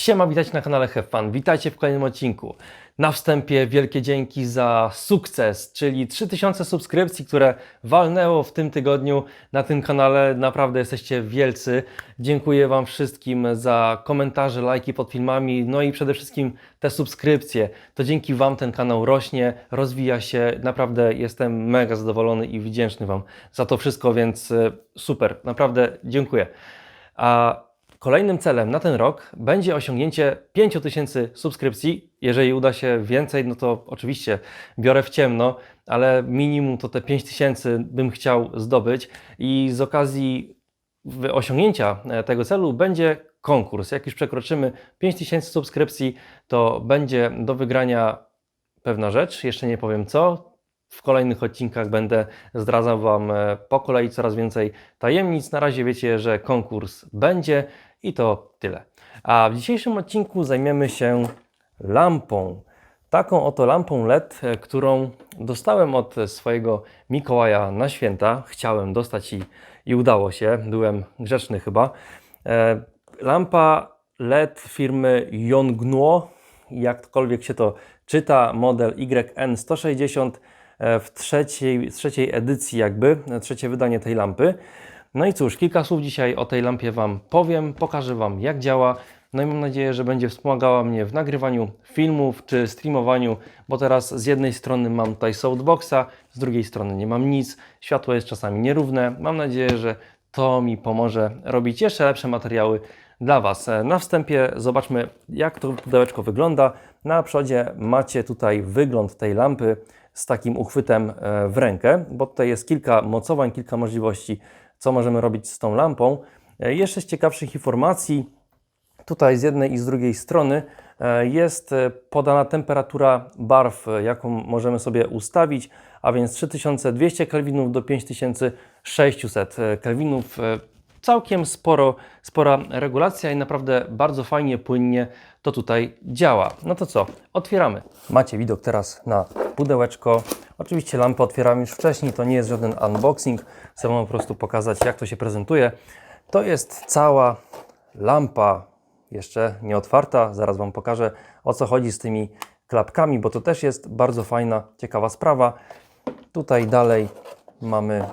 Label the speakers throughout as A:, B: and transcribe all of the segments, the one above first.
A: Siema, witajcie na kanale Have Fun. Witajcie w kolejnym odcinku. Na wstępie wielkie dzięki za sukces, czyli 3000 subskrypcji, które walnęło w tym tygodniu na tym kanale. Naprawdę jesteście wielcy. Dziękuję Wam wszystkim za komentarze, lajki pod filmami, no i przede wszystkim te subskrypcje. To dzięki Wam ten kanał rośnie, rozwija się. Naprawdę jestem mega zadowolony i wdzięczny Wam za to wszystko, więc e, super. Naprawdę dziękuję. A Kolejnym celem na ten rok będzie osiągnięcie 5000 subskrypcji. Jeżeli uda się więcej, no to oczywiście biorę w ciemno, ale minimum to te 5000 bym chciał zdobyć i z okazji osiągnięcia e, tego celu będzie konkurs. Jak już przekroczymy 5000 subskrypcji, to będzie do wygrania pewna rzecz, jeszcze nie powiem co. W kolejnych odcinkach będę zdradzał Wam e, po kolei coraz więcej tajemnic. Na razie wiecie, że konkurs będzie i to tyle. A w dzisiejszym odcinku zajmiemy się lampą. Taką oto lampą LED, e, którą dostałem od swojego Mikołaja na święta. Chciałem dostać i, i udało się. Byłem grzeczny chyba. E, lampa LED firmy Yongnuo, jakkolwiek się to czyta, model YN160 e, w trzeciej, trzeciej edycji jakby, e, trzecie wydanie tej lampy. No i cóż, kilka słów dzisiaj o tej lampie Wam powiem, pokażę Wam jak działa. No i mam nadzieję, że będzie wspomagała mnie w nagrywaniu filmów czy streamowaniu, bo teraz z jednej strony mam tutaj softboxa, z drugiej strony nie mam nic, światło jest czasami nierówne. Mam nadzieję, że to mi pomoże robić jeszcze lepsze materiały dla Was. E, Na wstępie zobaczmy, jak to pudełeczko wygląda. Na przodzie macie tutaj wygląd tej lampy z takim uchwytem e, w rękę, bo tutaj jest kilka mocowań, kilka możliwości, co możemy robić z tą lampą. E, Jeszcze z ciekawszych informacji, tutaj z jednej i z drugiej strony e, jest podana temperatura barw, jaką możemy sobie ustawić, a więc 3200 kelwinów do 5600 kelwinów. Całkiem sporo, spora regulacja i naprawdę bardzo fajnie, płynnie to tutaj działa. No to co, otwieramy. Macie widok teraz na pudełeczko. Oczywiście lampę otwieramy już wcześniej, to nie jest żaden unboxing. Chcę Wam po prostu pokazać, jak to się prezentuje. To jest cała lampa, jeszcze nie otwarta. Zaraz Wam pokażę, o co chodzi z tymi klapkami, bo to też jest bardzo fajna, ciekawa sprawa. Tutaj dalej mamy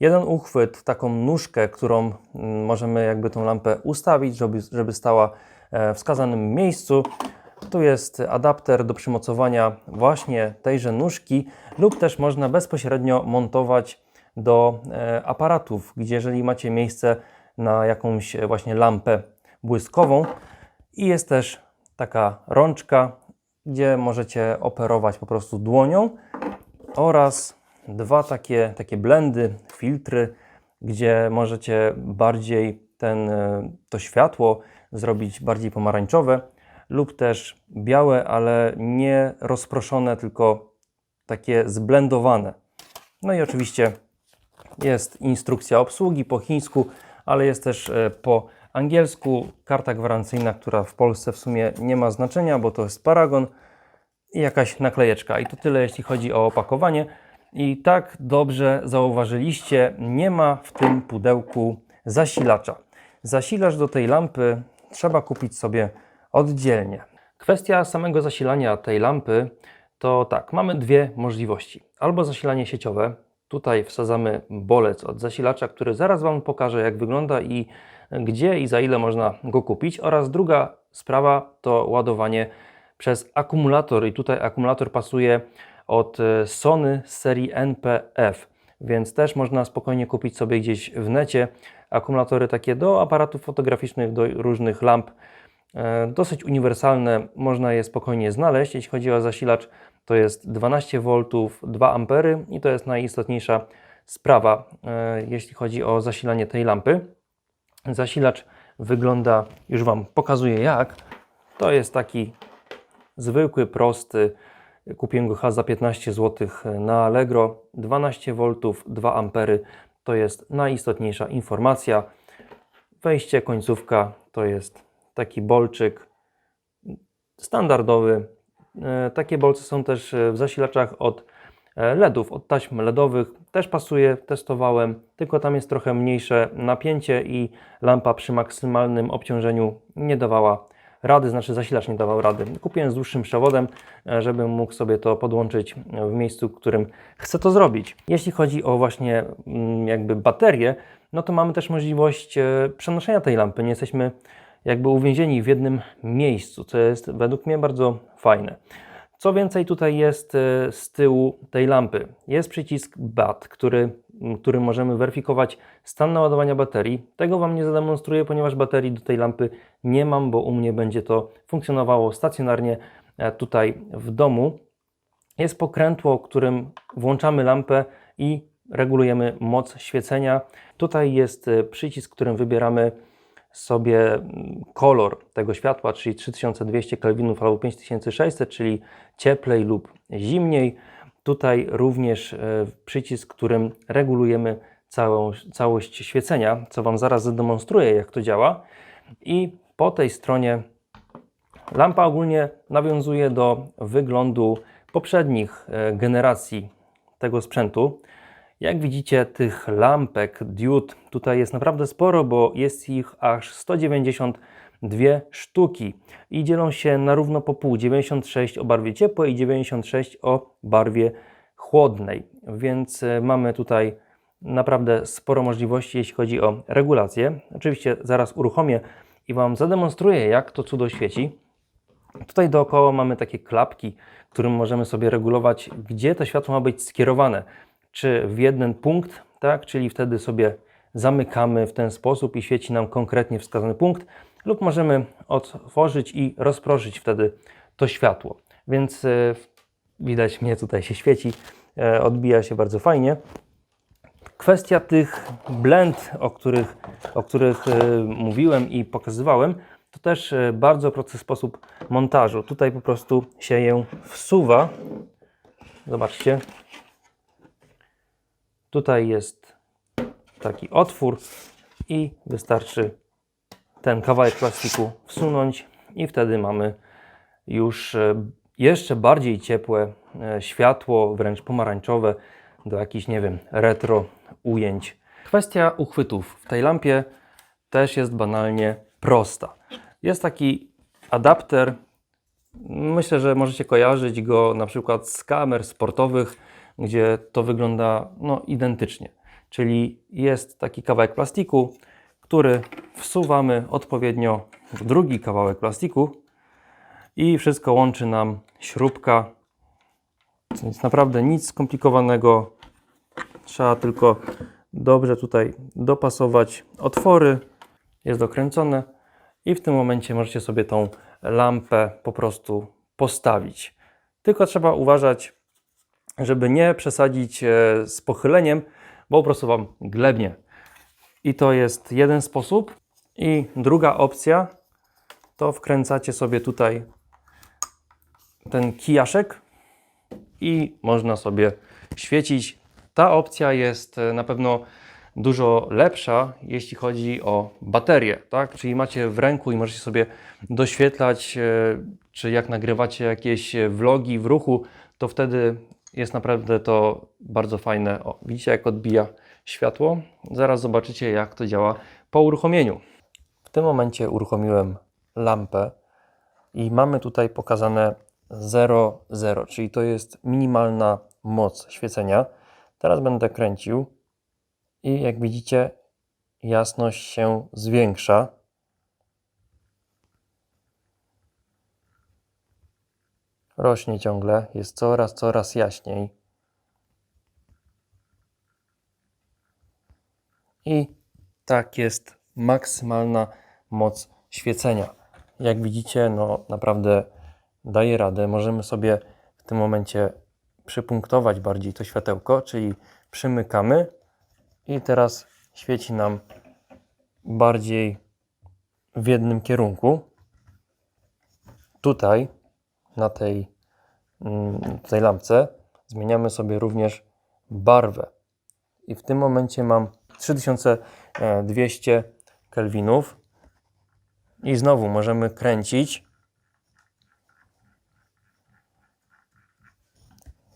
A: jeden uchwyt, taką nóżkę, którą mm, możemy jakby tą lampę ustawić, żeby, żeby stała wskazanym miejscu. Tu jest adapter do przymocowania właśnie tejże nóżki lub też można bezpośrednio montować do e, aparatów, gdzie jeżeli macie miejsce na jakąś e, właśnie lampę błyskową i jest też taka rączka, gdzie możecie operować po prostu dłonią oraz dwa takie, takie blendy, filtry, gdzie możecie bardziej ten, e, to światło zrobić bardziej pomarańczowe lub też białe, ale nie rozproszone, tylko takie zblendowane. No i oczywiście jest instrukcja obsługi po chińsku, ale jest też e, po angielsku karta gwarancyjna, która w Polsce w sumie nie ma znaczenia, bo to jest paragon i jakaś naklejeczka. I to tyle, jeśli chodzi o opakowanie. I tak dobrze zauważyliście, nie ma w tym pudełku zasilacza. Zasilacz do tej lampy trzeba kupić sobie oddzielnie. Kwestia samego zasilania tej lampy to tak, mamy dwie możliwości. Albo zasilanie sieciowe. Tutaj wsadzamy bolec od zasilacza, który zaraz Wam pokażę, jak wygląda i gdzie i za ile można go kupić. Oraz druga sprawa to ładowanie przez akumulator. I tutaj akumulator pasuje od e, Sony z serii NPF, więc też można spokojnie kupić sobie gdzieś w necie akumulatory takie do aparatów fotograficznych, do różnych lamp. E, Dosyć uniwersalne, można je spokojnie znaleźć. Jeśli chodzi o zasilacz, to jest 12 V, 2 A i to jest najistotniejsza sprawa, e, jeśli chodzi o zasilanie tej lampy. Zasilacz wygląda, już Wam pokazuję jak. To jest taki zwykły, prosty. Kupiłem go chyba za 15 zł na Allegro. 12 V, 2 A to jest najistotniejsza informacja. Wejście, końcówka to jest taki bolczyk standardowy. E, Takie bolce są też e, w zasilaczach od e, LEDów, od taśm LEDowych. Też pasuje, testowałem, tylko tam jest trochę mniejsze napięcie i lampa przy maksymalnym obciążeniu nie dawała rady, znaczy zasilacz nie dawał rady. Kupiłem z dłuższym przewodem, e, żebym mógł sobie to podłączyć w miejscu, w którym chcę to zrobić. Jeśli chodzi o właśnie mm, jakby baterię, no to mamy też możliwość e, przenoszenia tej lampy. Nie jesteśmy jakby uwięzieni w jednym miejscu, co jest według mnie bardzo fajne. Co więcej, tutaj jest e, z tyłu tej lampy. Jest przycisk BAT, który, którym możemy weryfikować stan naładowania baterii. Tego Wam nie zademonstruję, ponieważ baterii do tej lampy nie mam, bo u mnie będzie to funkcjonowało stacjonarnie e, tutaj w domu. Jest pokrętło, którym włączamy lampę i regulujemy moc świecenia. Tutaj jest e, przycisk, którym wybieramy sobie kolor tego światła, czyli 3200 kelwinów albo 5600, czyli cieplej lub zimniej. Tutaj również e, przycisk, którym regulujemy całą, całość świecenia, co Wam zaraz zademonstruję, jak to działa. I po tej stronie lampa ogólnie nawiązuje do wyglądu poprzednich e, generacji tego sprzętu. Jak widzicie, tych lampek, diod tutaj jest naprawdę sporo, bo jest ich aż 192 sztuki i dzielą się na równo po pół 96 o barwie ciepłej i 96 o barwie chłodnej. Więc e, mamy tutaj naprawdę sporo możliwości, jeśli chodzi o regulację. Oczywiście zaraz uruchomię i Wam zademonstruję, jak to cudo świeci. Tutaj dookoła mamy takie klapki, którym możemy sobie regulować, gdzie to światło ma być skierowane czy w jeden punkt, tak? czyli wtedy sobie zamykamy w ten sposób i świeci nam konkretnie wskazany punkt, lub możemy otworzyć i rozproszyć wtedy to światło. Więc e, widać mnie tutaj się świeci, e, odbija się bardzo fajnie. Kwestia tych blend, o których, o których e, mówiłem i pokazywałem, to też bardzo prosty sposób montażu. Tutaj po prostu się je wsuwa. Zobaczcie, Tutaj jest taki otwór i wystarczy ten kawałek plastiku wsunąć i wtedy mamy już e, jeszcze bardziej ciepłe e, światło, wręcz pomarańczowe do jakichś, nie wiem, retro ujęć. Kwestia uchwytów w tej lampie też jest banalnie prosta. Jest taki adapter, myślę, że możecie kojarzyć go na przykład z kamer sportowych, gdzie to wygląda no, identycznie. Czyli jest taki kawałek plastiku, który wsuwamy odpowiednio w drugi kawałek plastiku i wszystko łączy nam śrubka. Więc naprawdę nic skomplikowanego. Trzeba tylko dobrze tutaj dopasować otwory. Jest dokręcone i w tym momencie możecie sobie tą lampę po prostu postawić. Tylko trzeba uważać, żeby nie przesadzić e, z pochyleniem, bo po prostu Wam glebnie. I to jest jeden sposób. I druga opcja to wkręcacie sobie tutaj ten kijaszek i można sobie świecić. Ta opcja jest e, na pewno dużo lepsza, jeśli chodzi o baterię, tak? Czyli macie w ręku i możecie sobie doświetlać, e, czy jak nagrywacie jakieś vlogi w ruchu, to wtedy jest naprawdę to bardzo fajne. O, widzicie jak odbija światło? Zaraz zobaczycie jak to działa po uruchomieniu. W tym momencie uruchomiłem lampę i mamy tutaj pokazane 0,0, czyli to jest minimalna moc świecenia. Teraz będę kręcił i jak widzicie jasność się zwiększa. rośnie ciągle, jest coraz, coraz jaśniej. I tak jest maksymalna moc świecenia. Jak widzicie, no naprawdę daje radę. Możemy sobie w tym momencie przypunktować bardziej to światełko, czyli przymykamy i teraz świeci nam bardziej w jednym kierunku. Tutaj na tej, mm, tej lampce zmieniamy sobie również barwę. I w tym momencie mam 3200 kelwinów. I znowu możemy kręcić.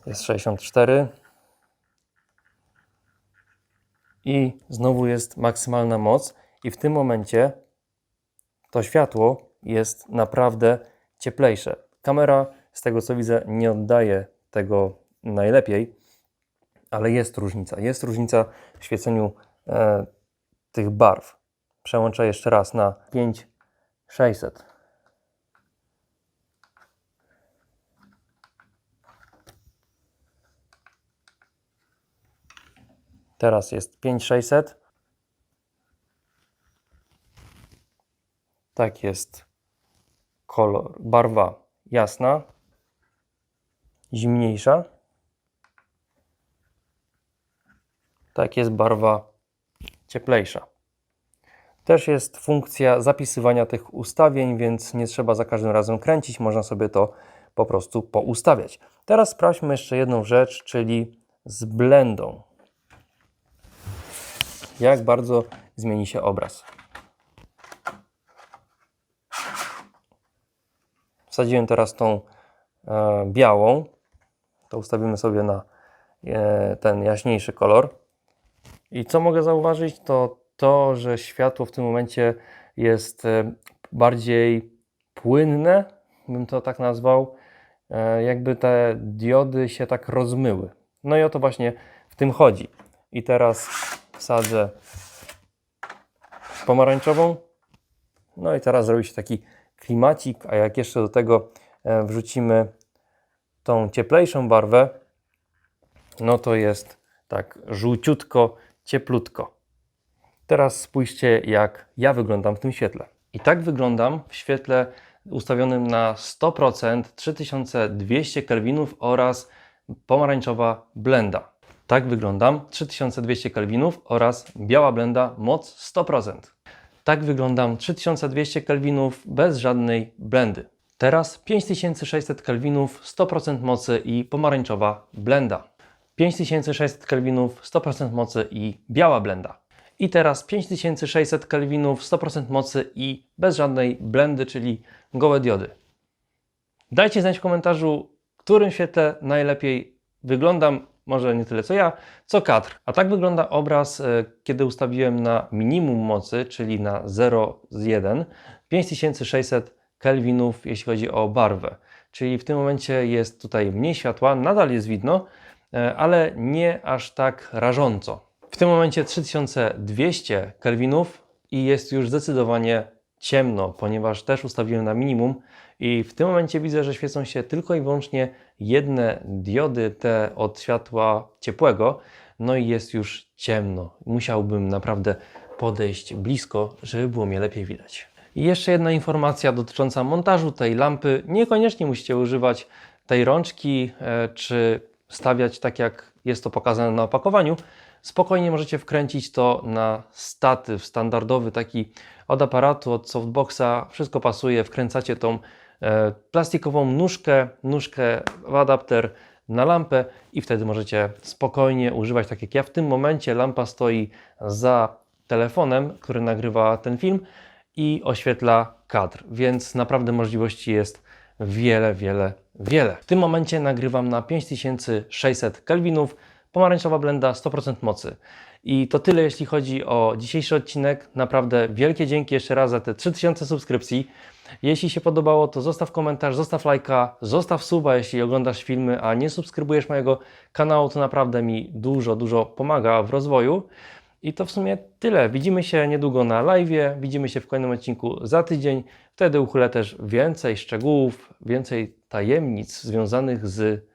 A: Jest 64. I znowu jest maksymalna moc. I w tym momencie to światło jest naprawdę cieplejsze. Kamera, z tego co widzę, nie oddaje tego najlepiej, ale jest różnica. Jest różnica w świeceniu e, tych barw. Przełączę jeszcze raz na 5600. Teraz jest 5600. Tak jest kolor, barwa jasna, zimniejsza. Tak jest barwa cieplejsza. Też jest funkcja zapisywania tych ustawień, więc nie trzeba za każdym razem kręcić, można sobie to po prostu poustawiać. Teraz sprawdźmy jeszcze jedną rzecz, czyli z blendą. Jak bardzo zmieni się obraz. Wsadziłem teraz tą e, białą. To ustawimy sobie na e, ten jaśniejszy kolor. I co mogę zauważyć, to to, że światło w tym momencie jest e, bardziej płynne, bym to tak nazwał. E, jakby te diody się tak rozmyły. No i o to właśnie w tym chodzi. I teraz wsadzę pomarańczową. No i teraz zrobi się taki klimacik, a jak jeszcze do tego e, wrzucimy tą cieplejszą barwę, no to jest tak żółciutko, cieplutko. Teraz spójrzcie, jak ja wyglądam w tym świetle. I tak wyglądam w świetle ustawionym na 100%, 3200 kelwinów oraz pomarańczowa blenda. Tak wyglądam 3200 kelwinów oraz biała blenda moc 100%. Tak wyglądam 3200 kelwinów bez żadnej blendy. Teraz 5600 kelwinów 100% mocy i pomarańczowa blenda. 5600 kelwinów 100% mocy i biała blenda. I teraz 5600 kelwinów 100% mocy i bez żadnej blendy, czyli gołe diody. Dajcie znać w komentarzu, w którym świetle najlepiej wyglądam, może nie tyle co ja, co kadr. A tak wygląda obraz, e, kiedy ustawiłem na minimum mocy, czyli na 0 z 1, 5600 kelwinów, jeśli chodzi o barwę. Czyli w tym momencie jest tutaj mniej światła, nadal jest widno, ale nie aż tak rażąco. W tym momencie 3200 kelwinów i jest już zdecydowanie ciemno, ponieważ też ustawiłem na minimum i w tym momencie widzę, że świecą się tylko i wyłącznie jedne diody, te od światła ciepłego, no i jest już ciemno. Musiałbym naprawdę podejść blisko, żeby było mnie lepiej widać. I jeszcze jedna informacja dotycząca montażu tej lampy. Niekoniecznie musicie używać tej rączki, e, czy stawiać tak jak jest to pokazane na opakowaniu. Spokojnie możecie wkręcić to na statyw standardowy, taki od aparatu, od softboxa. Wszystko pasuje. Wkręcacie tą e, plastikową nóżkę, nóżkę w adapter na lampę i wtedy możecie spokojnie używać, tak jak ja w tym momencie. Lampa stoi za telefonem, który nagrywa ten film i oświetla kadr, więc naprawdę możliwości jest wiele, wiele, wiele. W tym momencie nagrywam na 5600 kelwinów, pomarańczowa blenda 100% mocy. I to tyle, jeśli chodzi o dzisiejszy odcinek. Naprawdę wielkie dzięki jeszcze raz za te 3000 subskrypcji. Jeśli się podobało, to zostaw komentarz, zostaw lajka, zostaw suba, jeśli oglądasz filmy, a nie subskrybujesz mojego kanału, to naprawdę mi dużo, dużo pomaga w rozwoju. I to w sumie tyle. Widzimy się niedługo na live, widzimy się w kolejnym odcinku za tydzień. Wtedy uchylę też więcej szczegółów, więcej tajemnic związanych z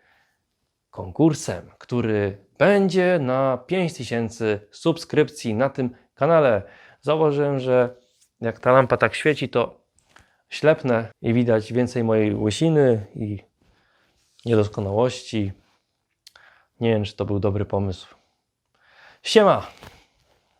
A: konkursem, który będzie na 5000 subskrypcji na tym kanale. Zauważyłem, że jak ta lampa tak świeci, to ślepnę i widać więcej mojej łysiny i niedoskonałości. Nie wiem, czy to był dobry pomysł. Siema!